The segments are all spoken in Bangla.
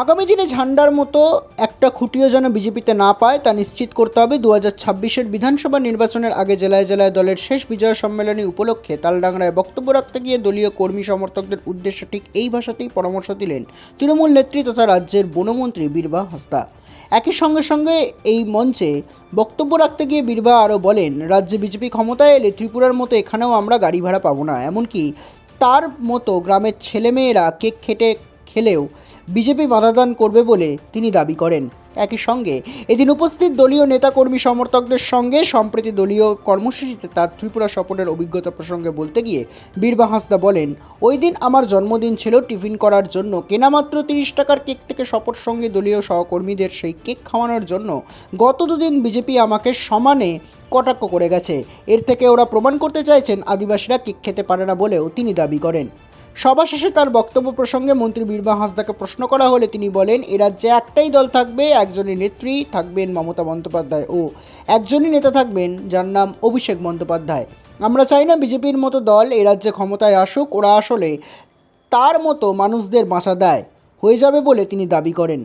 আগামী দিনে ঝান্ডার মতো একটা খুঁটিও যেন বিজেপিতে না পায়, তা নিশ্চিত করতে হবে। দু হাজার ছাব্বিশের বিধানসভা নির্বাচনের আগে জেলায় জেলায় দলের শেষ বিজয় সম্মেলনী উপলক্ষে তালডাংরায় বক্তব্য রাখতে গিয়ে দলীয় কর্মী সমর্থকদের উদ্দেশ্যে ঠিক এই ভাষাতেই পরামর্শ দিলেন তৃণমূল নেত্রী তথা রাজ্যের বনমন্ত্রী বীরবা হাসদা। একই সঙ্গে সঙ্গে এই মঞ্চে বক্তব্য রাখতে গিয়ে বীরবা আরও বলেন, রাজ্যে বিজেপি ক্ষমতায় এলে ত্রিপুরার মতো এখানেও আমরা গাড়ি ভাড়া পাবো না। এমনকি তার মতো গ্রামের ছেলেমেয়েরা কেক খেটে খেলেও বিজেপি বাধাদান করবে বলে তিনি দাবি করেন। একই সঙ্গে এদিন উপস্থিত দলীয় নেতাকর্মী সমর্থকদের সঙ্গে সম্প্রতি দলীয় কর্মসূচিতে তার ত্রিপুরা সফরের অভিজ্ঞতা প্রসঙ্গে বলতে গিয়ে বীরবা হাঁসদা বলেন, ওই দিন আমার জন্মদিন ছিল, টিফিন করার জন্য। কেনামাত্র তিরিশ টাকার কেক থেকে শপথ সঙ্গে দলীয় সহকর্মীদের সেই কেক খাওয়ানোর জন্য গত দুদিন বিজেপি আমাকে সমানে কটাক্ষ করে গেছে। এর থেকে ওরা প্রমাণ করতে চাইছেন, আদিবাসীরা কেক খেতে পারে না বলেও তিনি দাবি করেন। সভা শেষে তার বক্তব্য প্রসঙ্গে মন্ত্রী বীরবা হাঁসদাকে প্রশ্ন করা হলে তিনি বলেন, এ রাজ্যে একটাই দল থাকবে, একজনের নেত্রী থাকবেন মমতা বন্দ্যোপাধ্যায় ও একজনই নেতা থাকবেন যার নাম অভিষেক বন্দ্যোপাধ্যায়। আমরা চাই না বিজেপির মতো দল এ রাজ্যে ক্ষমতায় আসুক, ওরা আসলে তার মতো মানুষদের বাঁচা দেয়। হয়ে যাবে বলে তিনি দাবি করেন।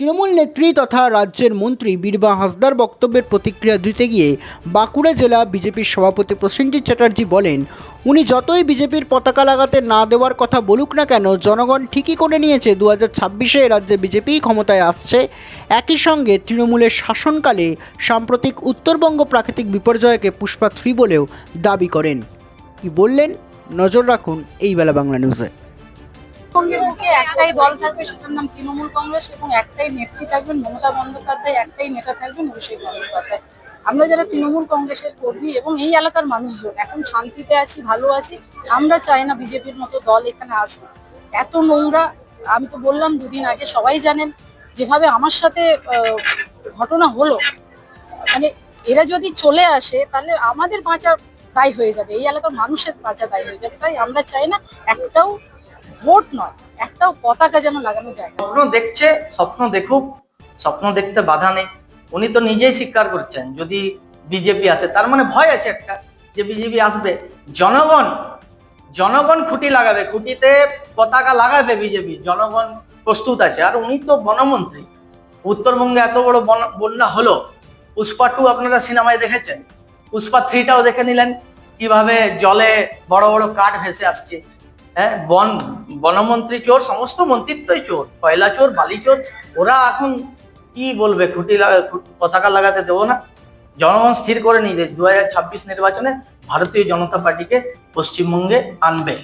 তৃণমূল নেত্রী তথা রাজ্যের মন্ত্রী বীরবা হাসদার বক্তব্যের প্রতিক্রিয়া দিতে গিয়ে বাঁকুড়া জেলা বিজেপির সভাপতি প্রসেনজিৎ চ্যাটার্জি বলেন, উনি যতই বিজেপির পতাকা লাগাতে না দেওয়ার কথা বলুক না কেন, জনগণ ঠিকই করে নিয়েছে। দু হাজার ছাব্বিশে রাজ্যে বিজেপি ক্ষমতায় আসছে। একই সঙ্গে তৃণমূলের শাসনকালে সাম্প্রতিক উত্তরবঙ্গ প্রাকৃতিক বিপর্যয়কে পুষ্পা থ্রি বলেও দাবি করেন। কি বললেন? নজর রাখুন এই বেলা বাংলা নিউজে। পশ্চিমবঙ্গের বুকে একটাই দল থাকবে, সেটার নাম তৃণমূল কংগ্রেস এবং একটাই নেত্রী থাকবেন মমতা বন্দ্যোপাধ্যায়, একটাই নেতা থাকবেন অভিষেক বন্দ্যোপাধ্যায়। আমরা যারা তৃণমূল কংগ্রেসের কর্মী এবং এই এলাকার মানুষজন, এখন শান্তিতে আছি, ভালো আছি, আমরা চাই না বিজেপির মতো দল এখানে আসুক। এত নোংরা, আমি তো বললাম দুদিন আগে, সবাই জানেন, যেভাবে আমার সাথে ঘটনা হলো মানে এরা যদি চলে আসে, তাহলে আমাদের বাঁচা দায় হয়ে যাবে, এই এলাকার মানুষের বাঁচা দায় হয়ে যাবে, তাই আমরা চাই না একটাও ভোট নয়, একটাও পতাকা যেন লাগানো যায় স্বপ্ন দেখছে, স্বপ্ন দেখুক, স্বপ্ন দেখতে বাধা নেই। উনি তো নিজেই স্বীকার করছেন, যদি বিজেপি আসে। তার মানে ভয় আছে একটা, যে বিজেপি আসবে। জনগণ জনগণ খুঁটি লাগাবে, খুঁটিতে পতাকা লাগাবে বিজেপি। জনগণ প্রস্তুত আছে। আর উনি তো বনমন্ত্রী। উত্তরবঙ্গে এত বড় বন- বন্যা হলো। পুষ্পা টু আপনারা সিনেমায় দেখেছেন? পুষ্পা থ্রিটাও দেখে নিলেন। কীভাবে জলে বড় বড় কাঠ ভেসে আসছে। হ্যাঁ বন, বনমন্ত্রী চোর, সমস্ত মন্ত্রিত্বই চোর। কয়লা চোর, বালি চোর, ওরা এখন কি বলবে? খুঁটি পতাকা লাগাতে দেবো না? জনগণ স্থির করে নিয়ে দু হাজার ছাব্বিশ নির্বাচনে ভারতীয় জনতা পার্টিকে পশ্চিমবঙ্গে আনবে।